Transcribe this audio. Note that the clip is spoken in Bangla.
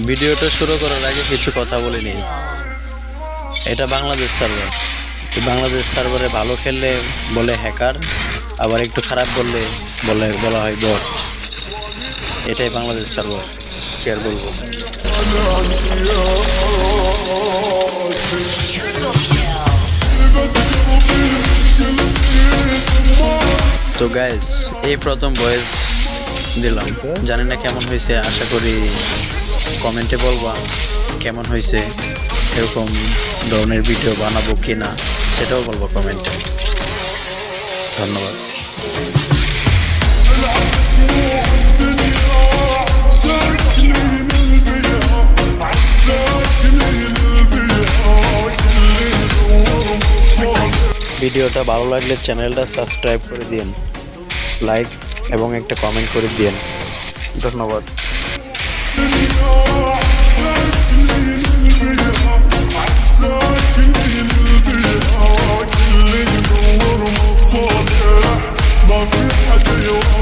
ভিডিওটা শুরু করার আগে কিছু কথা বলে নিই। এটা বাংলাদেশ সার্ভার বাংলাদেশ সার্ভারে ভালো খেললে বলে হ্যাকার আবার একটু খারাপ করলে বলে, বলা হয় বট এটাই বাংলাদেশ সার্ভার আর বলব? তো গাইস এই প্রথম ভয়েস দিলাম। জানি না কেমন হয়েছে আশা করি কমেন্টে বলবা কেমন হয়েছে এরকম ধরনের ভিডিও বানাবো কি না সেটাও বলব কমেন্টে। ধন্যবাদ। ভিডিওটা ভালো লাগলে চ্যানেলটা সাবস্ক্রাইব করে দিন। লাইক এবং একটা কমেন্ট করে দিয়েন। ধন্যবাদ। My feet